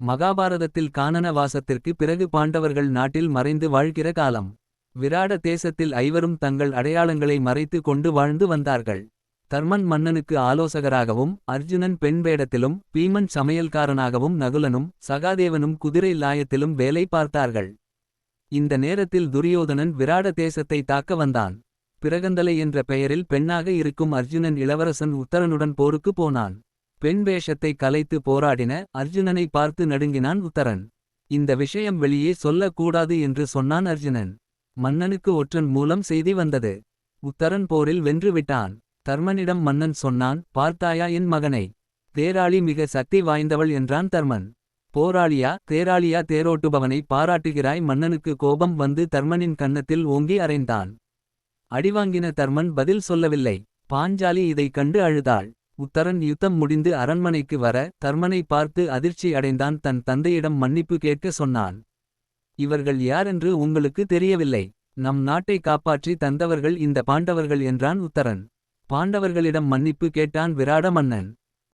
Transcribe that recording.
மகாபாரதத்தில் கானன வாசத்திற்கு பிறகு பாண்டவர்கள் நாட்டில் மறைந்து வாழ்கிற காலம். விராட தேசத்தில் ஐவரும் தங்கள் அடையாளங்களை மறைத்து கொண்டு வாழ்ந்து வந்தார்கள். தர்மன் மன்னனுக்கு ஆலோசகராகவும் அர்ஜுனன் பெண் வேடத்திலும் பீமன் சமையல்காரனாகவும் நகுலனும் சகாதேவனும் குதிரை லாயத்திலும் வேலை பார்த்தார்கள். இந்த நேரத்தில் துரியோதனன் விராட தேசத்தை தாக்க வந்தான். பிறகந்தலை என்ற பெயரில் பெண்ணாக இருக்கும் அர்ஜுனன் இளவரசன் உத்தரனுடன் போருக்கு போனான். பெண் வேஷத்தை கலைத்து போராடின அர்ஜுனனை பார்த்து நடுங்கினான் உத்தரன். இந்த விஷயம் வெளியே சொல்லக் கூடாது என்று சொன்னான் அர்ஜுனன். மன்னனுக்கு ஒற்றன் மூலம் செய்தி வந்தது. உத்தரன் போரில் வென்று விட்டான். தர்மனிடம் மன்னன் சொன்னான் பார்த்தாயா என் மகனை. தேராளி மிக சக்தி வாய்ந்தவள் என்றான் தர்மன். போராளியா தேராளியா தேரோட்டுபவனை பாராட்டுகிறாய் மன்னனுக்கு கோபம் வந்து தர்மனின் கன்னத்தில் ஓங்கி அறைந்தான். அடிவாங்கின தர்மன் பதில் சொல்லவில்லை. பாஞ்சாலி இதைக் கண்டு அழுதாள். உத்தரன் யுத்தம் முடிந்து அரண்மனைக்கு வர தர்மனை பார்த்து அதிர்ச்சி அடைந்தான் தன் தந்தையிடம் மன்னிப்பு கேட்க சொன்னான். இவர்கள் யாரென்று உங்களுக்கு தெரியவில்லை. நம் நாட்டை காப்பாற்றி தந்தவர்கள் இந்த பாண்டவர்கள் என்றான் உத்தரன். பாண்டவர்களிடம் மன்னிப்பு கேட்டான் விராட மன்னன்.